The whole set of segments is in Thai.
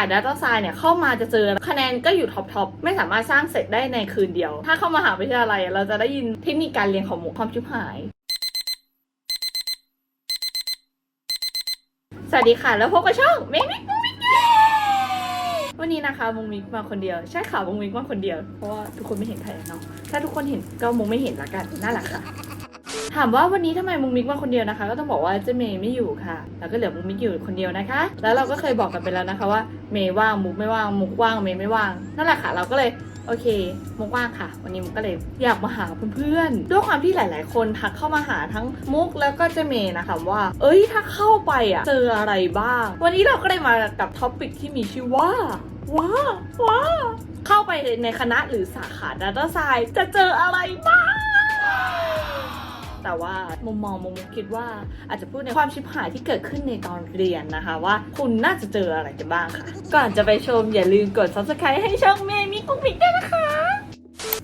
าย Data Science เนี่ยเข้ามาจะเจอคะแนนก็อยู่ท็อปทอปไม่สามารถสร้างเสร็จได้ในคืนเดียว ถ้าเข้ามาหาวิทยาลัย เราจะได้ยินเทคนิคการเรียนของหมูความชิบหายสวัสดีค่ะ แล้วพบกับช่องเมมิกมุงมิกเย้วันนี้นะคะมุงมิกมาคนเดียว ใช่ค่ะมุงมิกมาคนเดียว เพราะว่าทุกคนไม่เห็นใครเนาะถ้าทุกคนเห็นก็มุงไม่เห็นละกันนั่นแหละค่ะ ถามว่าวันนี้ทำไมมุงมิกมาคนเดียวนะคะ ก็ต้องบอกว่าเจ๊เมย์ไม่อยู่ค่ะ แล้วก็เหลือมุงมิกอยู่คนเดียวนะคะ แล้วเราก็เคยบอกกันไปแล้วนะคะว่าเมย์ว่างมุกไม่ว่างมุกว่างเมย์ไม่ว่างนั่นแหละค่ะเราก็เลยโอเคมุกว่างค่ะ วันนี้มุกก็เลยอยากมาหาเพื่อนๆด้วยความที่หลาย ๆ คนทักเข้ามาหาทั้งมุกแล้วก็เจเมย์นะคะว่า เอ้ยถ้าเข้าไปอะเจออะไรบ้าง วันนี้เราก็เลยมากับท็อปิกที่มีชื่อว่าว้าว้าเข้าไปในคณะหรือสาขา Data Science จะเจออะไรบ้าง แต่ว่ามุมมองมุมคิดว่าอาจจะพูดในความชิบหายที่เกิดขึ้นในตอนเรียนนะคะ ว่าคุณน่าจะเจออะไรกันบ้างค่ะ ก่อนจะไปชมอย่าลืมกด subscribe ให้ช่องเมมิกุ๊กมิกด้วยนะคะ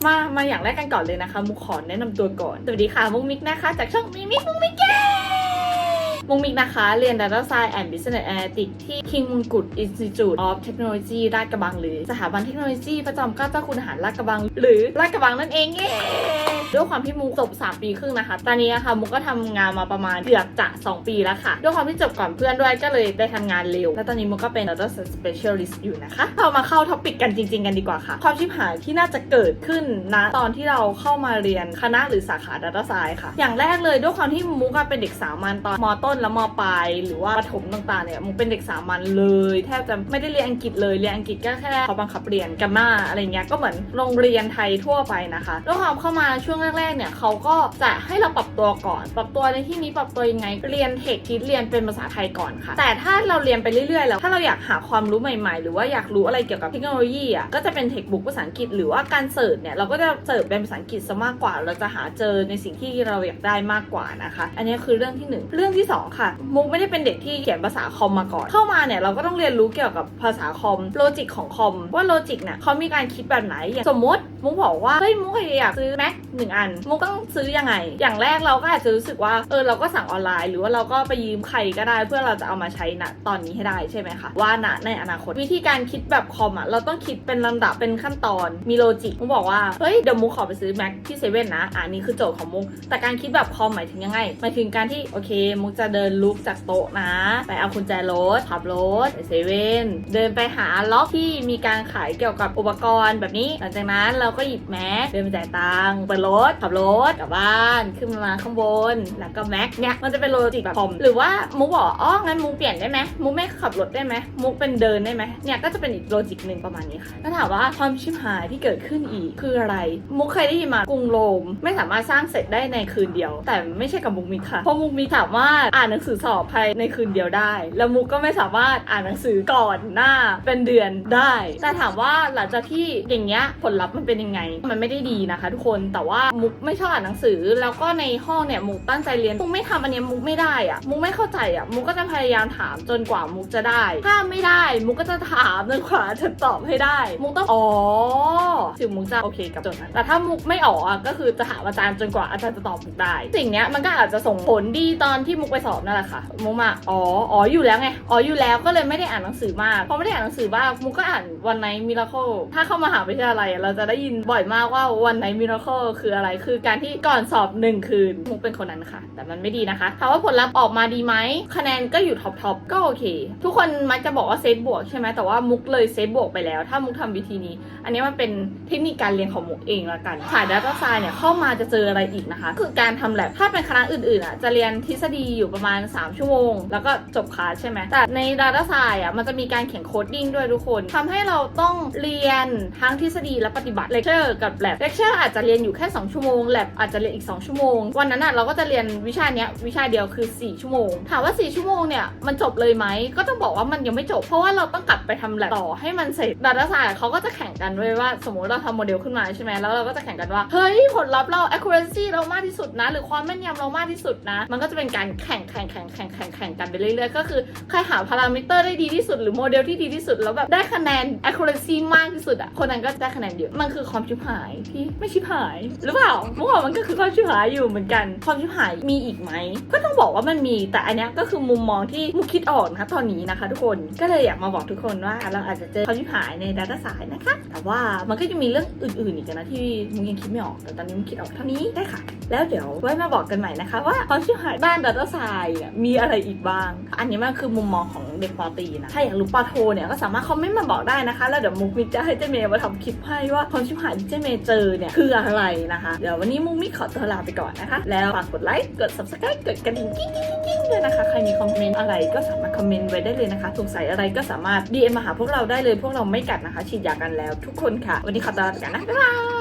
มามาอย่างแรกกันก่อนเลยนะคะ มุกขอแนะนำตัวก่อน สวัสดีค่ะมุกมิกนะคะ จากช่องเมมิกุ๊กมิกเก มุกมิกนะคะ เรียน Data Science and Business Analytics ที่ King มงกุฎ Institute of Technology ลาดกระบัง หรือสถาบันเทคโนโลยีประจำเกล้าเจ้าคุณทหารลาดกระบัง หรือลาดกระบังนั่นเองเย้ด้วยความที่มุกจบ 3 ปีครึ่งนะคะ ตอนนี้นะคะมุกก็ทำงานมาประมาณเกือบจะ 2 ปีแล้วค่ะ ด้วยความที่จบก่อนเพื่อนด้วยก็เลยได้ทำงานเร็ว แล้วตอนนี้มุกก็เป็น Data Science Specialist อยู่นะคะเรามาเข้าท็อปิกกันจริง ๆ กันดีกว่าค่ะ ความชิบหายที่น่าจะเกิดขึ้นนะตอนที่เราเข้ามาเรียนคณะหรือสาขา Data Science ค่ะ อย่างแรกเลยด้วยความที่มุกเป็นเด็กสามัญตอนมต้นและมปลายหรือว่าประถมต่างๆเนี่ยมุกเป็นเด็กสามัญเลยแทบจะไม่ได้เรียนอังกฤษเลยเรียนอังกฤษก็แค่เขาบังคับเรียนกัมมาอะไรเงี้ยก็เหมือนโรงเรียนไทยทั่วไปนะคะด้วยความเข้ามาช่วงแรกๆเนี่ยเขาก็จะให้เราปรับตัวก่อน ปรับตัวในที่นี้ปรับตัวยังไงเรียนเทคทิศเรียนเป็นภาษาไทยก่อนค่ะ แต่ถ้าเราเรียนไปเรื่อยๆแล้วถ้าเราอยากหาความรู้ใหม่ๆ หรือว่าอยากรู้อะไรเกี่ยวกับเทคโนโลยีอะก็จะเป็นเทคบุ๊กภาษาอังกฤษหรือว่าการเสิร์ชเนี่ยเราก็จะเสิร์ชเป็นภาษาอังกฤษซะมากกว่า เราจะหาเจอในสิ่งที่เราอยากได้มากกว่านะคะ อันนี้คือเรื่องที่หนึ่งเรื่องที่สองค่ะ มุกไม่ได้เป็นเด็กที่เขียนภาษาคอมมาก่อน เข้ามาเนี่ยเราก็ต้องเรียนรู้เกี่ยวกับภาษาคอมโลจิกของคอมว่าโลจิกเนี่ยเขามีการคิดแบบไหนอย่างสมมติมุกบอกว่าเฮ้ยมุกอยากซื้อแม็กหนึ่งอัน มุกต้องซื้อยังไง อย่างแรกเราก็อาจจะรู้สึกว่าเออเราก็สั่งออนไลน์ หรือว่าเราก็ไปยืมใครก็ได้ เพื่อเราจะเอามาใช้ณตอนนี้ให้ได้ใช่ไหมคะว่าณในอนาคตวิธีการคิดแบบคอมอะเราต้องคิดเป็นลำดับเป็นขั้นตอนมีโลจิกมุกบอกว่าเฮ้ยเดี๋ยวมุกขอไปซื้อแม็กที่เซเว่นนะอ่านี่คือโจทย์ของมุกแต่การคิดแบบคอมหมายถึงยังไงหมายถึงการที่โอเคมุกจะเเดินลุกจากโต๊ะนะ ไปเอากุญแจรถขับรถไปเซเว่นเดินไปหาล็อกที่มีการขายเกี่ยวกับอุปกรณ์แบบนี้ หลังจากนั้นเราก็หยิบแม็กเดินไปจ่ายตังค์เปิดรถขับรถกลับบ้านขึ้นมาข้างบน แล้วก็แม็กเนี่ยมันจะเป็นโลจิกแบบคอมหรือว่ามุกบอกอ๋องั้นมุกเปลี่ยนได้ไหมมุกไม่ขับรถได้ไหมมุกเป็นเดินได้ไหมเนี่ยก็จะเป็นอีกโลจิกหนึ่งประมาณนี้ค่ะแล้วถามว่าความชิบหายที่เกิดขึ้นอีกคืออะไรมุกเคยได้ยินมากรุงโรมไม่สามารถสร้างเสร็จได้ในคืนเดียว แต่ไม่ใช่กับมุกมิกค่ะเพราะมุกมิกสามารถอ่านหนังสือสอบภายในคืนเดียวได้ แล้วมุกก็ไม่สามารถอ่านหนังสือก่อนหน้าเป็นเดือนได้ แต่ถามว่าหลังจากที่อย่างเงี้ยผลลัพธ์มันเป็นยังไง มันไม่ได้ดีนะคะ ทุกคนแต่ว่ามุกไม่ชอบอ่านหนังสือ แล้วก็ในห้องเนี่ยมุกตั้งใจเรียนมุกไม่ทำอันเนี้ยมุกไม่ได้อะมุกไม่เข้าใจอะมุกก็จะพยายามถามจนกว่ามุกจะได้ ถ้าไม่ได้มุกก็จะถามจนกว่าจะตอบให้ได้ มุกต้องอ๋อถึงมุกจะโอเคกับจทย์นั้นแต่ถ้ามุกไม่อ๋อก็คือจะถามอาจารย์จนกว่าอาจารย์จะตอบมุกได้ สิ่งเนี้ยมันก็อาจจะส่งผลดีตอนที่มุกไปสอบนั่นแหละค่ะมุกมาอ๋ออ๋ออยู่แล้วไงอ๋ออยู่แล้วก็เลยไม่ได้อ่านหนังสือมากพอไม่ได้อ่านหนังสือบ้างมุกก็อ่านวันไหนมิราเคิลถ้าเข้ามาหาวิทยาลัยเราจะได้ยินบ่อยมากว่าวันไหนมิราเคิลคืออะไร คือการที่ก่อนสอบหนึ่งคืนมุกเป็นคนนั้นค่ะ แต่มันไม่ดีนะคะถามว่าผลลัพธ์ออกมาดีไหมคะแนนก็อยู่ท็อปทอปก็โอเค ทุกคนมักจะบอกว่าเซฟบวกใช่ไหมแต่ว่ามุกเลยเซฟบวกไปแล้ว ถ้ามุกทำวิธีนี้ อันนี้มันเป็นเทคนิคการเรียนของมุกเองละกันสาย Data Science เนี่ยเข้ามาจะเจออะไรอีกนะคะ คือการทำแลบถ้าเป็นคณะอื่นๆอะจะเรียนทฤษฎีอยู่ประมาณมาณ 3 ชั่วโมง แล้วก็จบคลาสใช่ไหมแต่ใน Data Science อะมันจะมีการเขียนโคดดิ้งด้วยทุกคนทำให้เราต้องเรียนทั้งทฤษฎีและปฏิบัติเลคเชอร์กับแลบเลคเชอร์อาจจะเรียนอยู่แค่ 2 ชั่วโมงแลบอาจจะเรียนอีก 2 ชั่วโมง วันนั้นอะเราก็จะเรียนวิชาเนี้ยวิชาเดียวคือ 4 ชั่วโมง ถามว่า 4 ชั่วโมงเนี่ยมันจบเลยไหมก็ต้องบอกว่ามันยังไม่จบ เพราะว่าเราต้องกลับไปทำแลบต่อให้มันเสร็จ Data Science เขาก็จะแข่งกันด้วยว่า สมมติเราทำโมเดลขึ้นมาใช่ไหมแล้วเราก็จะแข่งกันว่าเฮ้ยผลลัพธ์เรา accuracy เรามากที่สุดนะ หรือความแม่นยำเรามากที่สุดนะ มันก็จะเป็นการแข่งแข่งแข่งแข่งแข่งแข่งกันไปเรื่อยๆ ก็คือใครหาพารามิเตอร์ได้ดีที่สุดหรือโมเดลที่ดีที่สุด แล้วแบบได้คะแนน accuracy มากที่สุดอะคนนั้นก็ได้คะแนนเยอะมันคือความชิบหายที่ไม่ชิบหายหรือเปล่าเมื่อวานมันก็คือความชิบหายอยู่เหมือนกันความชิบหายมีอีกไหมก็ต้องบอกว่ามันมีแต่อันนี้ก็คือมุมมองที่มุกคิดออกนะคะตอนนี้นะคะ ทุกคนก็เลยอยากมาบอกทุกคนว่า เราอาจจะเจอความชิบหายใน Data s c i e นะคะ แต่ว่ามันก็จะมีเรื่องอื่นๆอีกนะที่มุกยังคิดไม่ออกแต่ตอนนี้มุกคิดออกเท่านี้ได้ค่ะ แล้วเดี๋ยวไว้มาบอกกันใหม่นะคะ ว่าความชิบหายด้าน Data s i e c e เนี่ยมีอะไรอีกบ้าง อันนี้มันคือมุมมองของเด็กปอตีนะ ถ้าอยากรู้ปอโทเนี่ยก็สามารถคอมเมนต์มาบอกได้นะคะ แล้วเดี๋ยวมุกมิจะให้เจเมย์มาทำคลิปให้ว่าความชิบหายที่เจเมย์เจอเนี่ยคืออะไรนะคะ เดี๋ยววันนี้มุกมิขอตัวลาไปก่อนนะคะ แล้วฝากกดไลค์ กด subscribe กดกระดิ่งกิ๊งกิ๊งกิ๊งด้วยนะคะ ใครมีคอมเมนต์อะไรก็สามารถคอมเมนต์ไว้ได้เลยนะคะ สงสัยอะไรก็สามารถ DM มาหาพวกเราได้เลย พวกเราไม่กัดนะคะ ฉีดยากันแล้ว ทุกคนค่ะ วันนี้ขอตัวลาไปก่อนนะบ๊ายบาย